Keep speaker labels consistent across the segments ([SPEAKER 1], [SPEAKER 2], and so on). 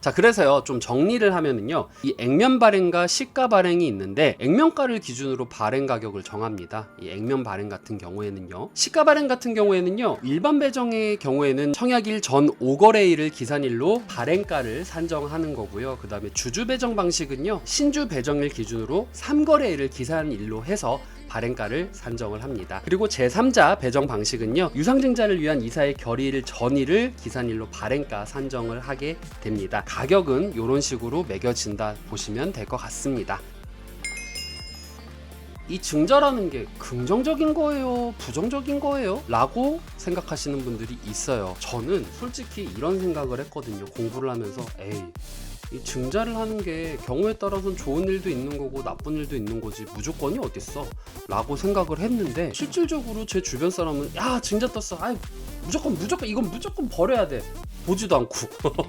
[SPEAKER 1] 자 그래서요 좀 정리를 하면은요 이 액면 발행과 시가 발행이 있는데 액면가를 기준으로 발행 가격을 정합니다. 이 액면 발행 같은 경우에는요. 시가 발행 같은 경우에는요 일반 배정의 경우에는 청약일 전 5거래일을 기산일로 발행가를 산정하는 거고요. 그 다음에 주주 배정 방식은요 신주 배정일 기준으로 3거래일을 기산일로 해서 발행가를 산정을 합니다. 그리고 제3자 배정 방식은요. 유상증자를 위한 이사의 결의일 전일을 기산일로 발행가 산정을 하게 됩니다. 가격은 이런 식으로 매겨진다 보시면 될 것 같습니다. 이 증자라는 게 긍정적인 거예요? 부정적인 거예요? 라고 생각하시는 분들이 있어요. 저는 솔직히 이런 생각을 했거든요. 공부를 하면서 에이 이 증자를 하는 게 경우에 따라서는 좋은 일도 있는 거고 나쁜 일도 있는 거지 무조건이 어딨어? 라고 생각을 했는데 실질적으로 제 주변 사람은 야 증자 떴어. 아이 무조건 무조건 이건 무조건 버려야 돼. 보지도 않고.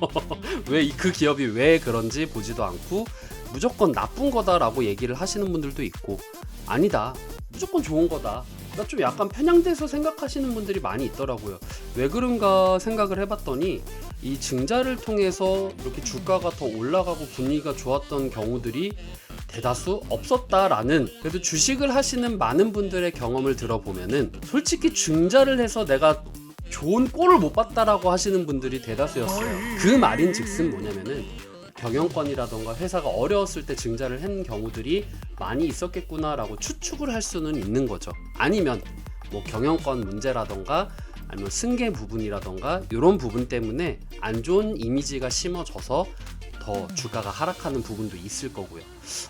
[SPEAKER 1] 왜 그 기업이 왜 그런지 보지도 않고 무조건 나쁜 거다라고 얘기를 하시는 분들도 있고 아니다. 무조건 좋은 거다 나좀 약간 편향돼서 생각하시는 분들이 많이 있더라고요 왜 그런가 생각을 해봤더니 이 증자를 통해서 이렇게 주가가 더 올라가고 분위기가 좋았던 경우들이 대다수 없었다라는 그래도 주식을 하시는 많은 분들의 경험을 들어보면은 솔직히 증자를 해서 내가 좋은 꼴을 못 봤다라고 하시는 분들이 대다수였어요. 그 말인 즉슨 뭐냐면은 경영권이라던가 회사가 어려웠을 때 증자를 한 경우들이 많이 있었겠구나라고 추측을 할 수는 있는 거죠. 아니면 뭐 경영권 문제라던가 아니면 승계 부분이라던가 이런 부분 때문에 안 좋은 이미지가 심어져서 더 주가가 하락하는 부분도 있을 거고요.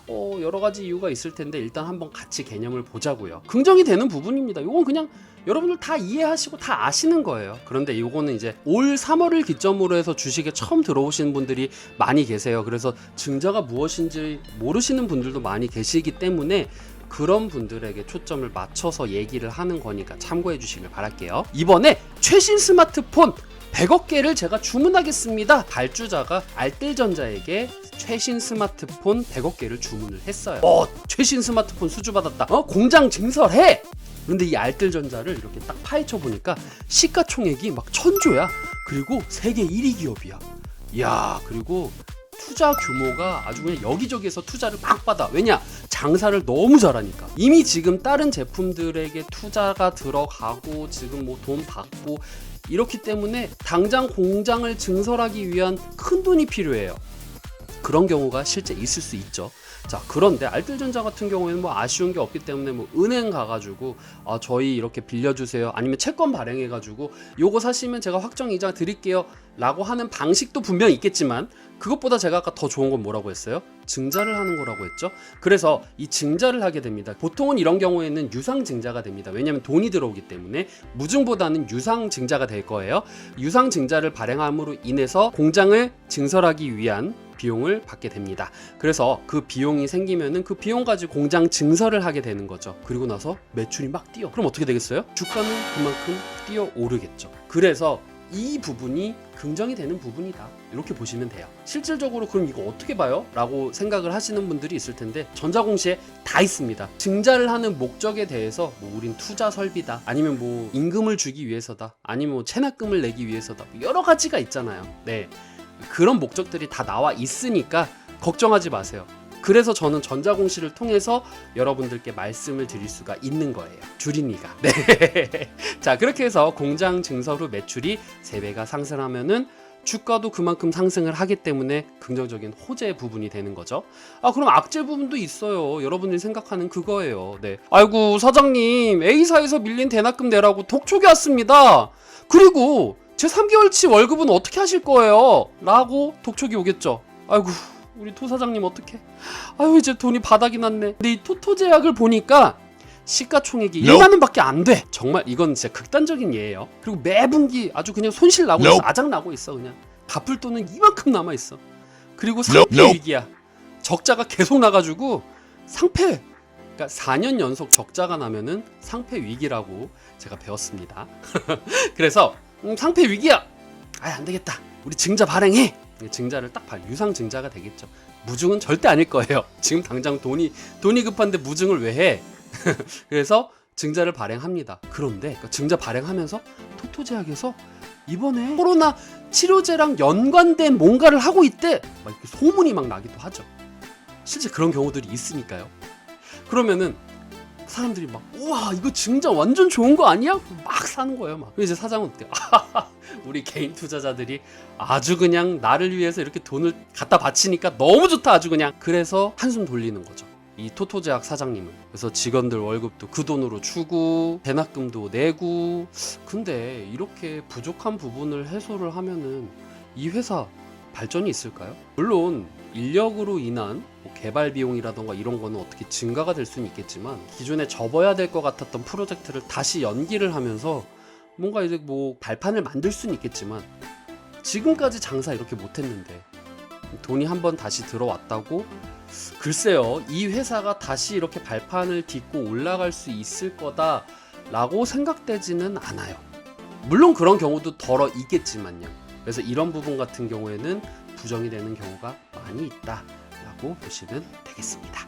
[SPEAKER 1] 어, 여러 가지 이유가 있을 텐데 일단 한번 같이 개념을 보자고요. 긍정이 되는 부분입니다. 이건 그냥 여러분들 다 이해하시고 다 아시는 거예요. 그런데 이거는 이제 올 3월을 기점으로 해서 주식에 처음 들어오시는 분들이 많이 계세요. 그래서 증자가 무엇인지 모르시는 분들도 많이 계시기 때문에 그런 분들에게 초점을 맞춰서 얘기를 하는 거니까 참고해 주시길 바랄게요. 이번에 최신 스마트폰 100억 개를 제가 주문하겠습니다. 발주자가 알뜰전자에게 최신 스마트폰 100억 개를 주문을 했어요. 어, 최신 스마트폰 수주 받았다. 어, 공장 증설해. 근데 이 알뜰전자를 이렇게 딱 파헤쳐 보니까 시가총액이 막 천조야. 그리고 세계 1위 기업이야. 야, 그리고 투자 규모가 아주 그냥 여기저기에서 투자를 막 받아. 왜냐? 장사를 너무 잘하니까. 이미 지금 다른 제품들에게 투자가 들어가고 지금 뭐 돈 받고 이렇기 때문에 당장 공장을 증설하기 위한 큰 돈이 필요해요. 그런 경우가 실제 있을 수 있죠. 자, 그런데 알뜰전자 같은 경우에는 뭐 아쉬운 게 없기 때문에 뭐 은행 가가지고 아, 저희 이렇게 빌려주세요. 아니면 채권 발행해가지고 요거 사시면 제가 확정 이자 드릴게요. 라고 하는 방식도 분명히 있겠지만 그것보다 제가 아까 더 좋은 건 뭐라고 했어요? 증자를 하는 거라고 했죠. 그래서 이 증자를 하게 됩니다. 보통은 이런 경우에는 유상 증자가 됩니다. 왜냐하면 돈이 들어오기 때문에 무증보다는 유상 증자가 될 거예요. 유상 증자를 발행함으로 인해서 공장을 증설하기 위한 비용을 받게 됩니다. 그래서 그 비용이 생기면은 그 비용 가지고 공장 증설을 하게 되는 거죠. 그리고 나서 매출이 막 뛰어. 그럼 어떻게 되겠어요? 주가는 그만큼 뛰어 오르겠죠. 그래서 이 부분이 긍정이 되는 부분이다. 이렇게 보시면 돼요. 실질적으로 그럼 이거 어떻게 봐요? 라고 생각을 하시는 분들이 있을 텐데 전자공시에 다 있습니다. 증자를 하는 목적에 대해서 뭐 우린 투자 설비다. 아니면 뭐 임금을 주기 위해서다. 아니면 뭐 체납금을 내기 위해서다. 뭐 여러 가지가 있잖아요. 네. 그런 목적들이 다 나와 있으니까 걱정하지 마세요. 그래서 저는 전자공시를 통해서 여러분들께 말씀을 드릴 수가 있는 거예요. 주린이가. 네. 자, 그렇게 해서 공장 증설 후 매출이 3배가 상승하면은 주가도 그만큼 상승을 하기 때문에 긍정적인 호재 부분이 되는 거죠. 아, 그럼 악재 부분도 있어요. 여러분들이 생각하는 그거예요. 네. 아이고, 사장님, A사에서 밀린 대납금 내라고 독촉이 왔습니다. 그리고 제 3개월치 월급은 어떻게 하실 거예요? 라고 독촉이 오겠죠. 아이고, 우리 토 사장님 어떡해? 아유, 이제 돈이 바닥이 났네. 근데 이 토토 제약을 보니까 시가총액이 1만 원밖에 안 돼. 정말 이건 진짜 극단적인 예예요. 그리고 매 분기 아주 그냥 손실 나고 있어. 아작 나고 있어 그냥. 갚을 돈은 이만큼 남아 있어. 그리고 상패 위기야. 적자가 계속 나가지고 상패. 그러니까 4년 연속 적자가 나면은 상패 위기라고 제가 배웠습니다. 그래서 음, 상패 위기야. 아, 안 되겠다. 우리 증자 발행해. 증자를 딱 발. 유상 증자가 되겠죠. 무증은 절대 아닐 거예요. 지금 당장 돈이 돈이 급한데 무증을 왜 해? 그래서 증자를 발행합니다. 그런데 그 증자 발행하면서 토토제약에서 이번에 코로나 치료제랑 연관된 뭔가를 하고 있대. 막 소문이 막 나기도 하죠. 실제 그런 경우들이 있으니까요. 그러면은 사람들이 막 우와 이거 진짜 완전 좋은 거 아니야? 막 사는 거예요. 막 그래서 이제 사장은 어때? 우리 개인 투자자들이 아주 그냥 나를 위해서 이렇게 돈을 갖다 바치니까 너무 좋다 아주 그냥 그래서 한숨 돌리는 거죠. 이 토토제약 사장님은 그래서 직원들 월급도 그 돈으로 주고 대납금도 내고 근데 이렇게 부족한 부분을 해소를 하면은 이 회사 발전이 있을까요? 물론 인력으로 인한 뭐 개발 비용이라던가 이런 거는 어떻게 증가가 될 수는 있겠지만 기존에 접어야 될 것 같았던 프로젝트를 다시 연기를 하면서 뭔가 이제 뭐 발판을 만들 수는 있겠지만 지금까지 장사 이렇게 못했는데 돈이 한번 다시 들어왔다고? 글쎄요 이 회사가 다시 이렇게 발판을 딛고 올라갈 수 있을 거다 라고 생각되지는 않아요. 물론 그런 경우도 덜어 있겠지만요. 그래서 이런 부분 같은 경우에는 부정이 되는 경우가 많이 있다라고 보시면 되겠습니다.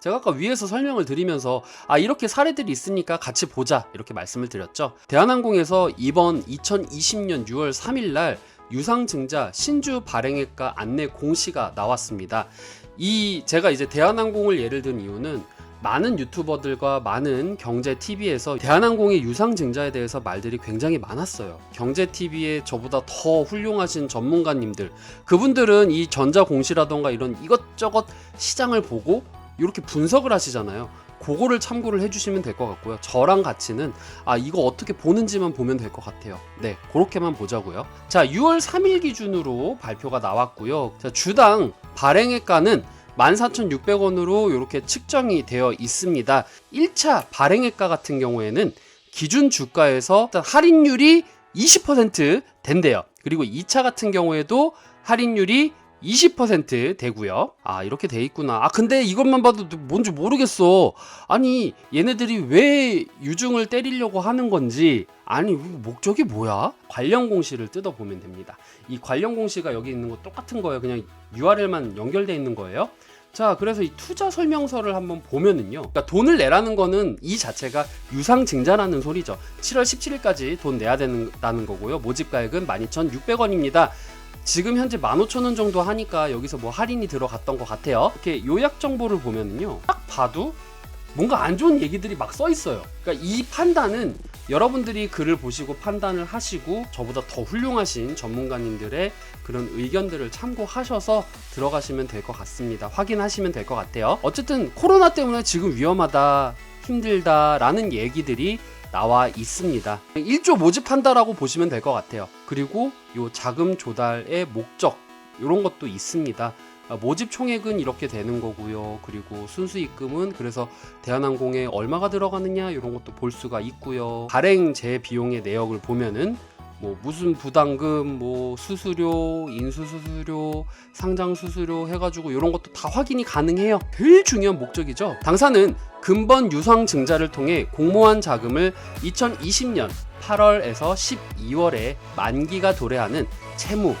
[SPEAKER 1] 제가 아까 위에서 설명을 드리면서 아 이렇게 사례들이 있으니까 같이 보자 이렇게 말씀을 드렸죠. 대한항공에서 이번 2020년 6월 3일 날 유상증자 신주 발행액과 안내 공시가 나왔습니다. 이 제가 이제 대한항공을 예를 든 이유는 많은 유튜버들과 많은 경제 TV에서 대한항공의 유상증자에 대해서 말들이 굉장히 많았어요. 경제 TV에 저보다 더 훌륭하신 전문가님들, 그분들은 이 전자 공시라던가 이런 이것저것 시장을 보고 이렇게 분석을 하시잖아요. 그거를 참고를 해주시면 될 것 같고요. 저랑 같이는 아 이거 어떻게 보는지만 보면 될 것 같아요. 네, 그렇게만 보자고요. 자, 6월 3일 기준으로 발표가 나왔고요. 자, 주당 발행액가는 14,600원으로 이렇게 측정이 되어 있습니다. 1차 발행액가 같은 경우에는 기준 주가에서 할인율이 20% 된대요. 그리고 2차 같은 경우에도 할인율이 20% 되고요. 아 이렇게 돼 있구나. 아 근데 이것만 봐도 뭔지 모르겠어. 아니 얘네들이 왜 유중을 때리려고 하는 건지 아니 목적이 뭐야? 관련 공시를 뜯어 보면 됩니다. 이 관련 공시가 여기 있는 거 똑같은 거예요. 그냥 URL만 연결돼 있는 거예요. 자, 그래서 이 투자 설명서를 한번 보면은요. 그러니까 돈을 내라는 거는 이 자체가 유상증자라는 소리죠. 7월 17일까지 돈 내야 된다는 거고요. 모집가액은 12,600원입니다. 지금 현재 15,000원 정도 하니까 여기서 뭐 할인이 들어갔던 것 같아요. 이렇게 요약 정보를 보면은요. 딱 봐도 뭔가 안 좋은 얘기들이 막 써 있어요. 그러니까 이 판단은 여러분들이 글을 보시고 판단을 하시고 저보다 더 훌륭하신 전문가님들의 그런 의견들을 참고하셔서 들어가시면 될 것 같습니다. 확인하시면 될 것 같아요. 어쨌든 코로나 때문에 지금 위험하다, 힘들다라는 얘기들이 나와 있습니다. 1조 모집한다라고 보시면 될 것 같아요. 그리고 요 자금 조달의 목적 이런 것도 있습니다. 아, 모집 총액은 이렇게 되는 거고요. 그리고 순수 입금은 그래서 대한항공에 얼마가 들어가느냐 이런 것도 볼 수가 있고요. 발행 재 비용의 내역을 보면은 뭐 무슨 부담금, 뭐 수수료, 인수 수수료, 상장 수수료 해가지고 이런 것도 다 확인이 가능해요. 제일 중요한 목적이죠. 당사는 근본 유상 증자를 통해 공모한 자금을 2020년 8월에서 12월에 만기가 도래하는 채무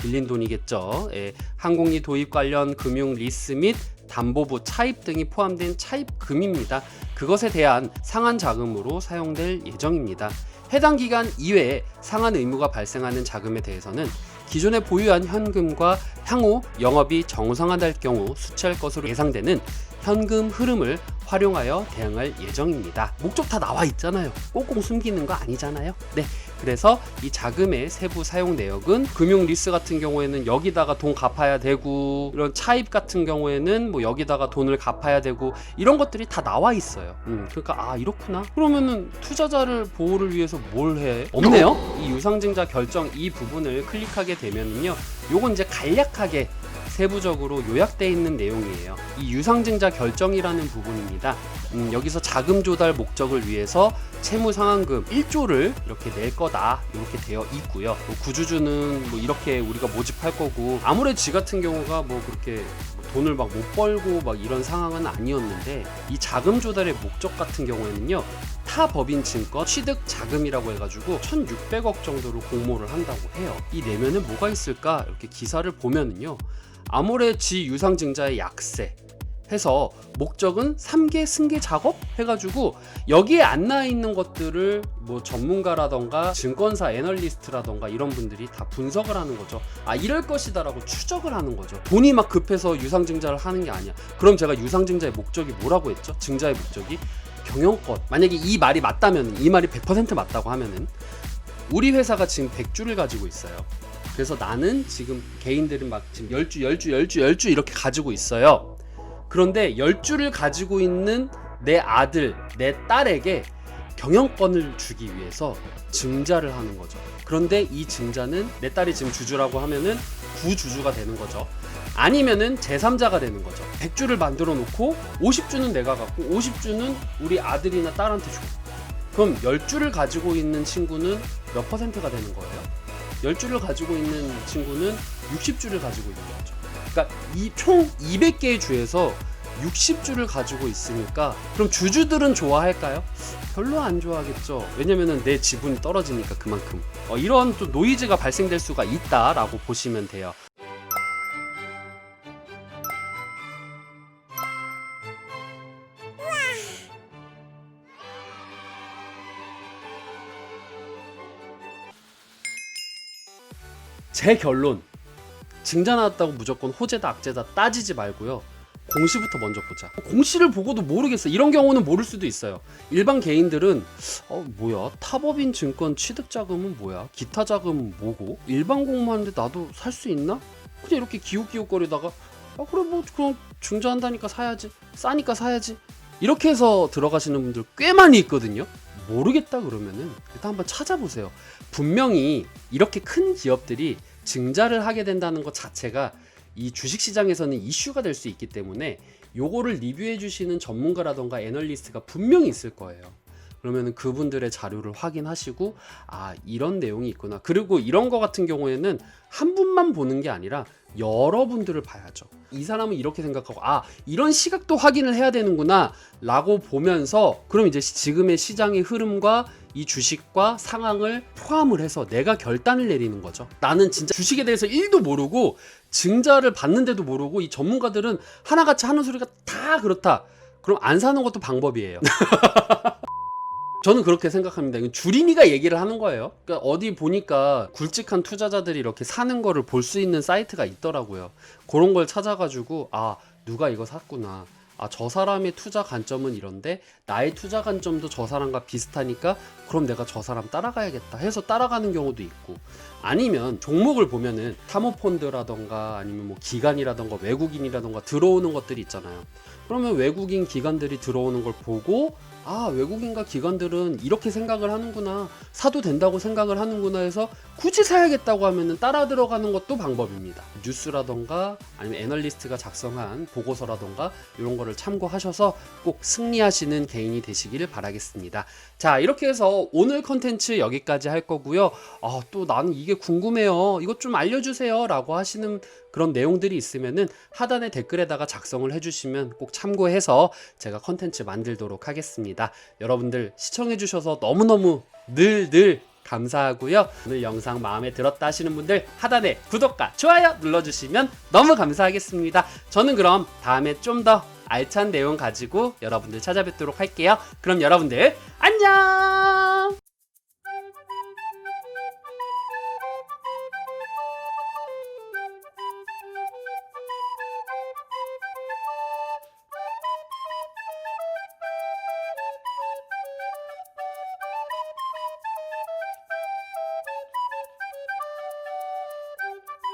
[SPEAKER 1] 빌린 돈이겠죠. 예, 항공기 도입 관련 금융 리스 및 담보부 차입 등이 포함된 차입금입니다. 그것에 대한 상한 자금으로 사용될 예정입니다. 해당 기간 이외에 상한 의무가 발생하는 자금에 대해서는 기존에 보유한 현금과 향후 영업이 정상화될 경우 수취할 것으로 예상되는 현금 흐름을 활용하여 대응할 예정입니다. 목적 다 나와 있잖아요. 꽁꽁 숨기는 거 아니잖아요. 네. 그래서 이 자금의 세부 사용 내역은 금융 리스 같은 경우에는 여기다가 돈 갚아야 되고 이런 차입 같은 경우에는 뭐 여기다가 돈을 갚아야 되고 이런 것들이 다 나와 있어요. 음, 그러니까 아 이렇구나. 그러면은 투자자를 보호를 위해서 뭘 해? 없네요. 이 유상증자 결정 이 부분을 클릭하게 되면은요. 요건 이제 간략하게 세부적으로 요약되어 있는 내용이에요. 이 유상증자 결정이라는 부분입니다. 음, 여기서 자금 조달 목적을 위해서 채무 상환금 1조를 이렇게 낼 거다 이렇게 되어 있고요. 뭐 구주주는 뭐 이렇게 우리가 모집할 거고 아무래도 지 같은 경우가 뭐 그렇게 돈을 막 못 벌고 막 이런 상황은 아니었는데 이 자금 조달의 목적 같은 경우에는요 타 법인 증권 취득 자금이라고 해가지고 1,600억 정도로 공모를 한다고 해요. 이 내면에 뭐가 있을까 이렇게 기사를 보면은요 아모레 지 유상증자의 약세 해서 목적은 3개 승계 작업 해가지고 여기에 안 나와 있는 것들을 뭐 전문가라던가 증권사 애널리스트라던가 이런 분들이 다 분석을 하는 거죠. 아 이럴 것이다 라고 추적을 하는 거죠. 돈이 막 급해서 유상증자를 하는 게 아니야. 그럼 제가 유상증자의 목적이 뭐라고 했죠? 증자의 목적이 경영권. 만약에 이 말이 맞다면 이 말이 100% 맞다고 하면은 우리 회사가 지금 100주를 가지고 있어요. 그래서 나는 지금 개인들은 막 지금 10주, 10주, 10주, 10주 이렇게 가지고 있어요. 그런데 10주를 가지고 있는 내 아들, 내 딸에게 경영권을 주기 위해서 증자를 하는 거죠. 그런데 이 증자는 내 딸이 지금 주주라고 하면은 부주주가 되는 거죠. 아니면은 제3자가 되는 거죠. 100주를 만들어 놓고 50주는 내가 갖고 50주는 우리 아들이나 딸한테 줘. 그럼 10주를 가지고 있는 친구는 몇 퍼센트가 되는 거예요? 10주를 가지고 있는 친구는 60주를 가지고 있는 거죠. 그러니까 이 총 200개의 주에서 60주를 가지고 있으니까 그럼 주주들은 좋아할까요? 별로 안 좋아하겠죠. 왜냐면은 내 지분이 떨어지니까 그만큼. 어, 이런 또 노이즈가 발생될 수가 있다라고 보시면 돼요. 제 결론 증자 나왔다고 무조건 호재다 악재다 따지지 말고요. 공시부터 먼저 보자. 공시를 보고도 모르겠어. 이런 경우는 모를 수도 있어요. 일반 개인들은 어 뭐야? 타법인 증권 취득 자금은 뭐야? 기타 자금은 뭐고? 일반 공모하는데 나도 살 수 있나? 그냥 이렇게 기웃기웃거리다가 아 그래 뭐 그럼 증자한다니까 사야지 싸니까 사야지. 이렇게 해서 들어가시는 분들 꽤 많이 있거든요. 모르겠다 그러면은 일단 한번 찾아보세요. 분명히 이렇게 큰 기업들이 증자를 하게 된다는 것 자체가 이 주식 시장에서는 이슈가 될 수 있기 때문에 요거를 리뷰해 주시는 전문가라던가 애널리스트가 분명히 있을 거예요. 그러면 그분들의 자료를 확인하시고 아 이런 내용이 있구나. 그리고 이런 거 같은 경우에는 한 분만 보는 게 아니라 여러분들을 봐야죠. 이 사람은 이렇게 생각하고 아 이런 시각도 확인을 해야 되는구나 라고 보면서 그럼 이제 지금의 시장의 흐름과 이 주식과 상황을 포함을 해서 내가 결단을 내리는 거죠. 나는 진짜 주식에 대해서 1도 모르고 증자를 받는데도 모르고 이 전문가들은 하나같이 하는 소리가 다 그렇다. 그럼 안 사는 것도 방법이에요. 저는 그렇게 생각합니다. 이건 주린이가 얘기를 하는 거예요. 그러니까 어디 보니까 굵직한 투자자들이 이렇게 사는 거를 볼 수 있는 사이트가 있더라고요. 그런 걸 찾아가지고 아 누가 이거 샀구나. 아 저 사람의 투자 관점은 이런데 나의 투자 관점도 저 사람과 비슷하니까 그럼 내가 저 사람 따라가야겠다 해서 따라가는 경우도 있고 아니면 종목을 보면은 사모펀드라던가 아니면 뭐 기관이라던가 외국인이라던가 들어오는 것들이 있잖아요. 그러면 외국인 기관들이 들어오는 걸 보고 아 외국인과 기관들은 이렇게 생각을 하는구나 사도 된다고 생각을 하는구나 해서 굳이 사야겠다고 하면은 따라 들어가는 것도 방법입니다. 뉴스라던가 아니면 애널리스트가 작성한 보고서라던가 이런 거를 참고하셔서 꼭 승리하시는 개인이 되시기를 바라겠습니다. 자 이렇게 해서 오늘 컨텐츠 여기까지 할 거고요. 아 또 나는 이게 궁금해요. 이것 좀 알려주세요. 라고 하시는 그런 내용들이 있으면은 하단에 댓글에다가 작성을 해주시면 꼭 참고해서 제가 컨텐츠 만들도록 하겠습니다. 여러분들 시청해주셔서 너무너무 늘 늘 감사하고요. 오늘 영상 마음에 들었다 하시는 분들 하단에 구독과 좋아요 눌러주시면 너무 감사하겠습니다. 저는 그럼 다음에 좀 더 알찬 내용 가지고 여러분들 찾아뵙도록 할게요. 그럼 여러분들 안녕!